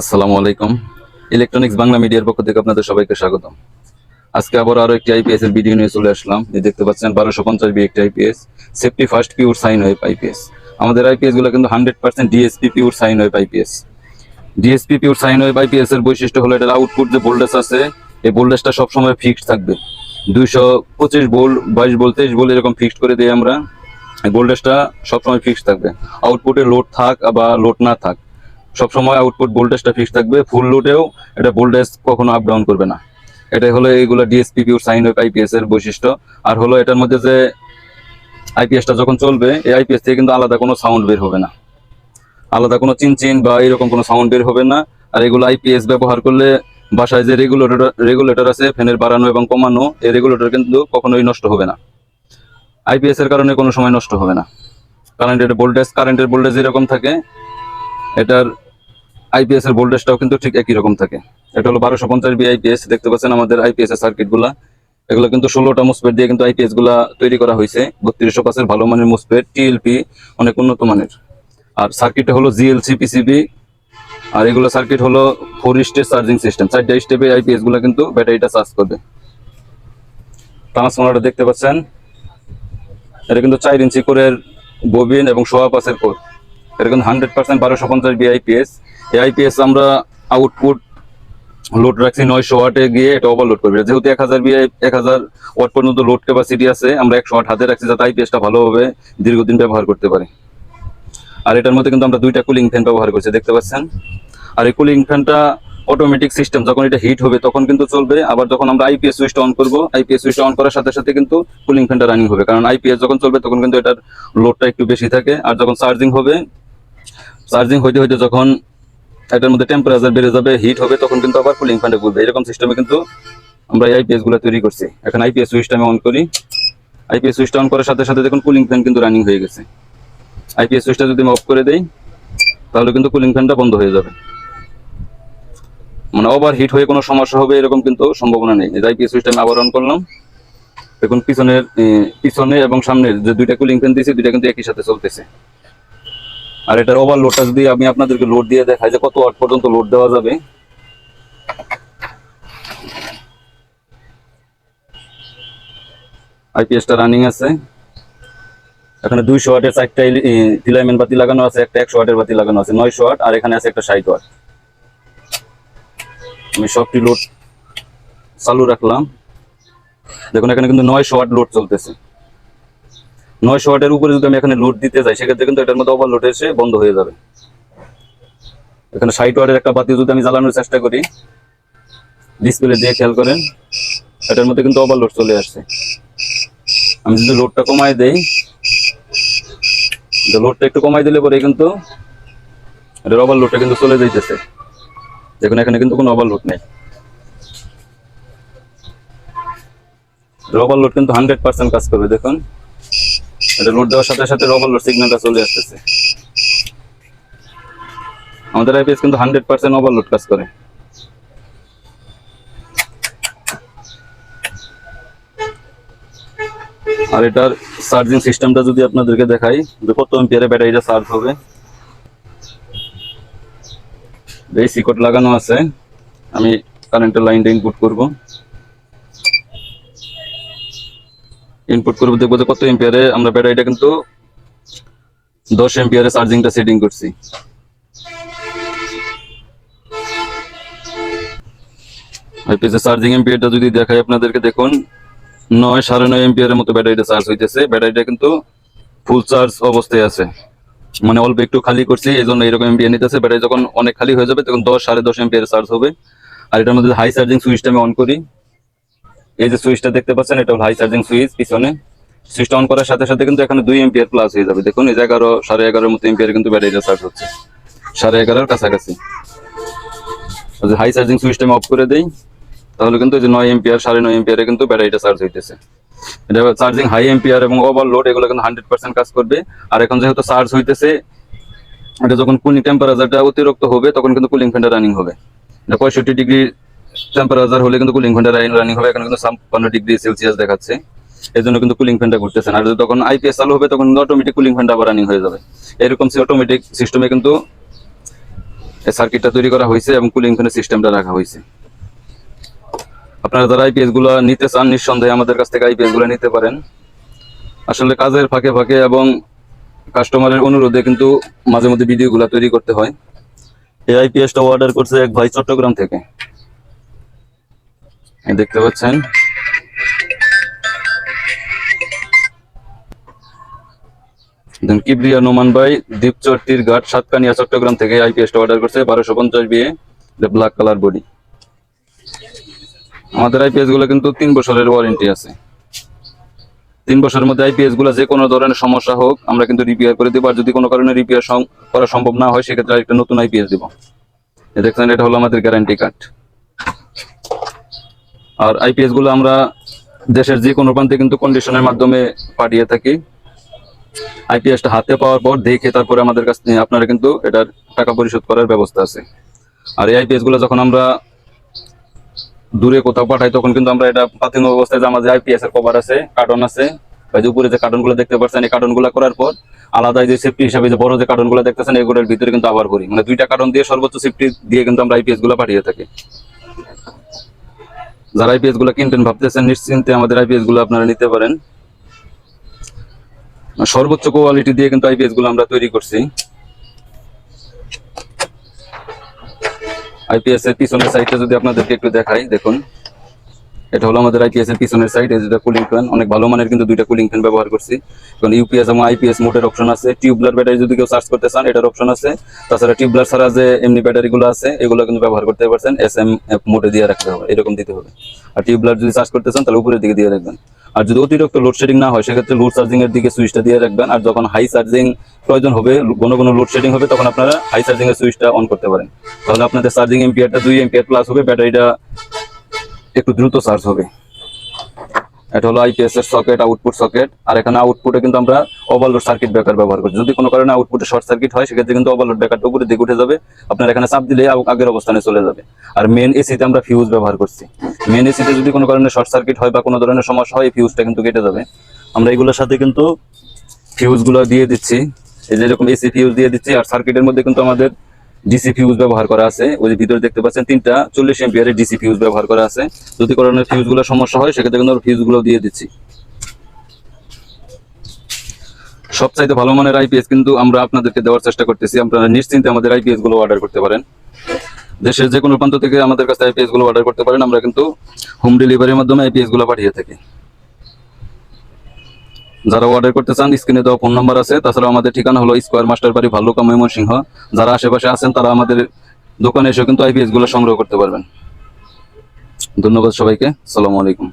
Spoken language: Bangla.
আসসালামু আলাইকুম। ইলেকট্রনিক্স বাংলা মিডিয়ার পক্ষ থেকে আপনাদের সবাইকে স্বাগতম। আজকে আবার আরও একটি আইপিএস এর ভিডিও নিয়ে চলে আসলাম। এই দেখতে পাচ্ছেন, বারোশো পঞ্চাশ বি একটি IPS safety first pure sine wave IPS আমাদের আইপিএসগুলো কিন্তু hundred percent DSP pure sine wave IPS DSP pure sine wave IPS এর বৈশিষ্ট্য হলো এটার আউটপুট যে ভোল্টেজ আছে, এই ভোল্টেজটা সবসময় ফিক্সড থাকবে। দুইশো পঁচিশ ভোল্ট বাইশ ভোল্ট তেইশ ভোল্ট এরকম ফিক্সড করে দিই আমরা। ভোল্টেজটা সবসময় ফিক্সড থাকবে। আউটপুটে লোড থাক বা লোড না থাক। সবসময় আউটপুট ভোল্টেজটা ফিক্স থাকবে ফুল লোডেও এটা ভোল্টেজ কখনো আপ ডাউন করবে না। এটাই হলো এইগুলো DSP pure sine wave IPS এর বৈশিষ্ট্য। আর হলো এটার মধ্যে যে আইপিএসটা যখন চলবে, এই আইপিএস থেকে কিন্তু আলাদা কোনো সাউন্ড বের হবে না। আলাদা কোনো চিনচিন বা এরকম কোনো সাউন্ড বের হবে না। আর এগুলো আইপিএস ব্যবহার করলে বাসায় যে রেগুলেটর রেগুলেটর আছে, ফ্যানের বাড়ানো এবং কমানো, এই রেগুলেটর কিন্তু কখনোই নষ্ট হবে না। আইপিএস এর কারণে কোনো সময় নষ্ট হবে না। কারেন্টের ভোল্টেজ কারেন্টের ভোল্টেজ এরকম থাকে, এটার আইপিএস এর ভোল্টেজটাও কিন্তু ঠিক একই রকম থাকে। এটা হলো বারোশো পঞ্চাশ বি আইপিএস দেখতে পাচ্ছেন আমাদের আইপিএস এর সার্কিটগুলা এগুলো কিন্তু ষোলোটা মুসপেট দিয়ে কিন্তু আইপিএসগুলা তৈরি করা হয়েছে। বত্রিশশো পাঁচের ভালো মানের মুসপেট টিএলপি অনেক উন্নত মানের। আর সার্কিটটা হলো জিএলসি পিসিবি আর এগুলো সার্কিট হলো ফোর স্টেজ চার্জিং সিস্টেম চারটা স্টেপে আইপিএসগুলা কিন্তু ব্যাটারিটা চার্জ করবে। ট্রান্সফর্মারটা দেখতে পাচ্ছেন। এটা কিন্তু চার ইঞ্চি কোরের ববিন এবং সোয়া পাসের কোর। এটা কিন্তু হান্ড্রেড পার্সেন্ট বারোশো পঞ্চাশ বিআইপিএস এই আইপিএস আমরা আউটপুট লোড রাখছি নয়শো ওয়াটে গিয়ে এটা ওভারলোড করবে। যেহেতু এক হাজার বিআই এক হাজার ওয়াট পর্যন্ত লোড ক্যাপাসিটি আছে, আমরা একশো ওয়াট হাতে রাখছি যাতে আইপিএসটা ভালোভাবে দীর্ঘদিন ব্যবহার করতে পারে। আর এটার মধ্যে কিন্তু আমরা দুইটা কুলিং ফ্যান ব্যবহার করছি, দেখতে পাচ্ছেন? আর এই কুলিং ফ্যানটা অটোমেটিক সিস্টেম যখন এটা হিট হবে, তখন কিন্তু চলবে। আবার যখন আমরা আইপিএস সুইচটা অন করব আইপিএস সুইচটা অন করার সাথে সাথে কিন্তু কুলিং ফ্যানটা রানিং হবে। কারণ আইপিএস যখন চলবে, তখন কিন্তু এটার লোডটা একটু বেশি থাকে। আর যখন চার্জিং হবে চার্জিং হইতে হইতে যখন এটার মধ্যে টেম্পারেচার বেড়ে যাবে হিট হবে, তখন কিন্তু আবার কুলিং ফ্যানে ঘুরবে। এরকম সিস্টেমে কিন্তু আমরা আইপিএসগুলো তৈরি করছি। এখন আইপিএস সুইচটা আমি অন করি। আইপিএস সুইচটা অন করার সাথে সাথে দেখুন কুলিং ফ্যান কিন্তু রানিং হয়ে গেছে। আইপিএস সুইচটা যদি আমি অফ করে দেই, তাহলে কিন্তু কুলিং ফ্যানটা বন্ধ হয়ে যাবে। মানে ওভার হিট হয়ে কোনো সমস্যা হবে এরকম কিন্তু সম্ভাবনা নেই। আইপিএস সুইচটা আমি আবার অন করলাম। দেখুন পিছনের পিছনে এবং সামনের যে দুইটা কুলিং ফ্যান দিয়েছি, দুইটা কিন্তু একই সাথে চলতেছে। আর এটার ওভারলোডটা যদি আমি আপনাদেরকে লোড দিয়ে দেখাই যে কত ওয়াট পর্যন্ত লোড দেওয়া যাবে। আইপিএসটা রানিং আছে। এখানে দুইশো ওয়াটের চারটা ফিলামেন্ট বাতি লাগানো আছে, একটা একশো ওয়াটের বাতি লাগানো আছে, নয়শো ওয়াট আর এখানে আছে একটা ষাট ওয়াট আমি সবটি লোড চালু রাখলাম। দেখুন, এখানে কিন্তু নয়শো ওয়াট লোড চলতেছে। নয়শো ওয়াটের উপরে যদি আমি এখানে লোড দিতে যাই, সেক্ষেত্রে কিন্তু এটার মধ্যে ওভারলোড এসে বন্ধ হয়ে যাবে। এখানে ষাট ওয়াটের একটা বাতি যদি আমি জ্বালানোর চেষ্টা করি ডিসপ্লে দিয়ে খেয়াল করেন, এটার মধ্যে কিন্তু ওভারলোড চলে আসছে। আমি যদি লোডটা কমাই দেই লোডটা একটু কমাই দিলে পরে কিন্তু এটার ওভারলোডটা কিন্তু চলে যাইতেছে। দেখুন, এখানে কিন্তু কোনো ওভারলোড নেই। ওভারলোড কিন্তু হান্ড্রেড পার্সেন্ট কাজ করবে, দেখুন। এটা লোড দেওয়ার সাথে সাথে ওভারলোড সিগন্যালটা চলে আসতেছে। আমাদের আইপিএস কিন্তু হান্ড্রেড পার্সেন্ট ওভারলোড কাজ করে। আর এটার চার্জিং সিস্টেমটা যদি আপনাদেরকে দেখাই কত এম্পিয়ারে ব্যাটারিটা চার্জ হবে। এই সিকট লাগানো আছে। আমি কারেন্টের লাইনটা ইনপুট করব। ইনপুট করব, দেখব কত এম্পিয়ারে আমরা ব্যাটারিটা কিন্তু দশ এম্পিয়ারে চার্জিংটা সেটিং করছি। আইপিএস চার্জিং এম্পিয়ারটা যদি দেখাই আপনাদেরকে, দেখুন, নয় সাড়ে নয় এম্পিয়ারের মতো ব্যাটারিটা চার্জ হইতেছে। ব্যাটারিটা কিন্তু ফুল চার্জ অবস্থায় আছে। মানে অল্প একটু খালি করছি এই জন্য এরকম এম্পিয়ার নিতেছে। ব্যাটারি যখন অনেক খালি হয়ে যাবে, তখন দশ সাড়ে দশ এম্পিয়ার চার্জ হবে। আর এটার মধ্যে হাই চার্জিং সুইচটা আমি অন করি। এই যে সুইচটা দেখতে পাচ্ছেন, এটা হলো হাই চার্জিং সুইচ পিছনে। সুইচটা অন করার সাথে সাথে কিন্তু এখানে দুই এম্পিয়ার প্লাস হয়ে যাবে। দেখুন, এই যে এগারো, সাড়ে এগারোর মতো এম্পিয়ার কিন্তু ব্যাটারিটা চার্জ হচ্ছে। সাড়ে এগারোর কাছাকাছি। হাই চার্জিং সুইচটা আমি অফ করে দেই, তাহলে কিন্তু এই যে নয় এম্পিয়ার সাড়ে নয় এম্পিয়ারে কিন্তু ব্যাটারিটা চার্জ হইতেছে। এটা চার্জিং হাই এম্পিয়ার এবং ওভারলোড এগুলো কিন্তু হান্ড্রেড পার্সেন্ট কাজ করবে। আর এখন যেহেতু চার্জ হইতেছে, এটা যখন কুলিং টেম্পারেচারটা অতিরিক্ত হবে, তখন কিন্তু কুলিং ফ্যানটা রানিং হবে। এটা পঁয়ষট্টি ডিগ্রি টেম্পারেচার হলে কিন্তু কুলিং ফ্যানটা রানিং হবে। এখন কিন্তু ছাপ্পান্ন ডিগ্রি সেলসিয়াস দেখাচ্ছে। এই জন্য কিন্তু কুলিং ফ্যানটা ঘুরতেছে আর যদি তখন আইপিএস চালু হবে, তখন অটোমেটিক কুলিং ফ্যানটা আবার রানিং হয়ে যাবে। এরকম অটোমেটিক সিস্টেমে কিন্তু সার্কিটটা তৈরি করা হয়েছে এবং কুলিং ফ্যানের সিস্টেমটা রাখা হয়েছে। আপনারা যারা আইপিএসগুলো নিতে চান, নিঃসন্দেহে আমাদের কাছ থেকে আইপিএসগুলো নিতে পারেন। আসলে কাজের ফাঁকে ফাঁকে এবং কাস্টমারের অনুরোধে কিন্তু মাঝে মধ্যে ভিডিওগুলো তৈরি করতে হয়। এই আইপিএসটা অর্ডার করছে এক ভাই চট্টগ্রাম থেকে। দেখতে পাচ্ছেন। কিবরিয়া নোমান ভাই দ্বীপচট্টির ঘাট সাতকানিয়া, চট্টগ্রাম থেকে আইপিএসটা অর্ডার করছে, বারোশো পঞ্চাশ বিয়ে ব্ল্যাক কালার বডি আমাদের আইপিএসগুলো কিন্তু তিন বছরের ওয়ারেন্টি আছে। তিন বছরের মধ্যে আইপিএসগুলো যে কোনো ধরনের সমস্যা হোক, আমরা কিন্তু রিপেয়ার করে দিব, আর যদি কোনো কারণে রিপেয়ার করা সম্ভব না হয়, সেক্ষেত্রে একটা নতুন আইপিএস দিব। দেখছেন, এটা হলো আমাদের গ্যারান্টি কার্ড আর আইপিএসগুলো আমরা দেশের যে কোনো প্রান্তে কিন্তু কন্ডিশনের মাধ্যমে পাঠিয়ে থাকি। আইপিএসটা হাতে পাওয়ার পর দেখে তারপরে আমাদের কাছ আপনারা কিন্তু এটার টাকা পরিশোধ করার ব্যবস্থা আছে। আর এই আইপিএসগুলো যখন আমরা দূরে কোথাও পাঠাই, তখন কিন্তু আমরা এটা প্রাথমিক অবস্থায় যে আমাদের আইপিএস এর কভার আছে কার্টন আছে বা যে উপরে যে কার্টনগুলো দেখতে পাচ্ছেন, এই কার্টনগুলো করার পর আলাদা যে সেফটি হিসাবে যে বড় যে কার্টনগুলো দেখতেছেন, এগুলোর ভিতরে কিন্তু আবার করি। মানে দুইটা কার্টন দিয়ে সর্বোচ্চ সেফটি দিয়ে কিন্তু আমরা আইপিএসগুলো পাঠিয়ে থাকি। যারা আইপিএসগুলো কিনতেন ভাবতেছেন নিশ্চিন্তে আমাদের আইপিএসগুলো আপনারা নিতে পারেন। সর্বোচ্চ কোয়ালিটি দিয়ে কিন্তু আইপিএসগুলো আমরা তৈরি করছি। আইপিএস এর পিছনের সাইডটা যদি আপনাদেরকে একটু দেখাই, দেখুন। এটা হলো আমাদের আইপিএস এর পিছনের সাইড এই যেটা কুলিং ফ্যান অনেক ভালো মানের কিন্তু দুইটা কুলিং ফ্যান ব্যবহার করছি। কারণ ইউপিএস এবং আইপিএস মোটের অপশন আছে। টিউবলার ব্যাটারি যদি কেউ চার্জ করতে চান, এটার অপশন আছে। তাছাড়া টিউবলার ছাড়া যে এমনি ব্যাটারি গুলো আছে, এগুলো কিন্তু ব্যবহার করতে পারছেন। এস এম মোটে দিয়ে রাখতে হবে, এরকম দিতে হবে। আর টিউবলার যদি চার্জ করতে চান, তাহলে উপরের দিকে দিয়ে রাখবেন। আর যদি অতিরিক্ত লোডশেডিং না হয়, সেক্ষেত্রে লোড চার্জিং এর দিকে সুইচটা দিয়ে রাখবেন। আর যখন হাই চার্জিং প্রয়োজন হবে, কোনো কোনো লোডশেডিং হবে, তখন আপনারা হাই চার্জিং এর সুইচটা অন করতে পারেন। তাহলে আপনাদের চার্জিং এম্পিয়ারটা দুই এম্পিয়ার প্লাস হবে ব্যাটারিটা একটু দ্রুত চার্জ হবে। এটা হলো আইপিএস এর সকেট আউটপুট সকেট আর এখানে আউটপুটে কিন্তু আমরা ওভারলোড সার্কিট ব্রেকার ব্যবহার করছি। যদি কোনো কারণে আউটপুটে শর্ট সার্কিট হয়, সেক্ষেত্রে কিন্তু ওভারলোড ব্রেকারটা উপরে দিকে উঠে যাবে। আপনার এখানে চাপ দিলে আগের অবস্থানে চলে যাবে। আর মেন এসিতে আমরা ফিউজ ব্যবহার করছি। মেন এসিতে যদি কোনো কারণে শর্ট সার্কিট হয় বা কোনো ধরনের সমস্যা হয় ফিউজটা কিন্তু কেটে যাবে। আমরা এগুলোর সাথে কিন্তু ফিউজগুলো দিয়ে দিচ্ছি। এই যে এরকম এসি ফিউজ দিয়ে দিচ্ছি, আর সার্কিটের মধ্যে কিন্তু আমাদের ডিসি ফিউজ ব্যবহার করা আছে। ওই যে ভিতরে দেখতে পাচ্ছেন তিনটা, চল্লিশ এম্পিয়ারের ডিসি ফিউজ ব্যবহার করা আছে। যদি কোনো ফিউজগুলো সমস্যা হয়, সেক্ষেত্রে কিন্তু ফিউজগুলো দিয়ে দিচ্ছি। সবচাইতে ভালো মানের আইপিএস কিন্তু আমরা আপনাদেরকে দেওয়ার চেষ্টা করতেছি। আপনারা নিশ্চিন্তে আমাদের আইপিএসগুলো অর্ডার করতে পারেন। দেশের যে কোনো প্রান্ত থেকে আমাদের কাছে আইপিএসগুলো অর্ডার করতে পারেন। আমরা কিন্তু হোম ডেলিভারির মাধ্যমে আইপিএসগুলো পাঠিয়ে থাকি। যারা অর্ডার করতে চান স্ক্রিনে দেওয়া ফোন নাম্বার আছে। তাছাড়া আমাদের ঠিকানা হলো স্কোয়ার মাস্টার বাড়ি ভাল্লুকা ময়মনসিংহ। যারা আশেপাশে আছেন, তারা আমাদের দোকানে এসেও কিন্তু আইপিএসগুলো সংগ্রহ করতে পারবেন। ধন্যবাদ সবাইকে। সালামু আলাইকুম।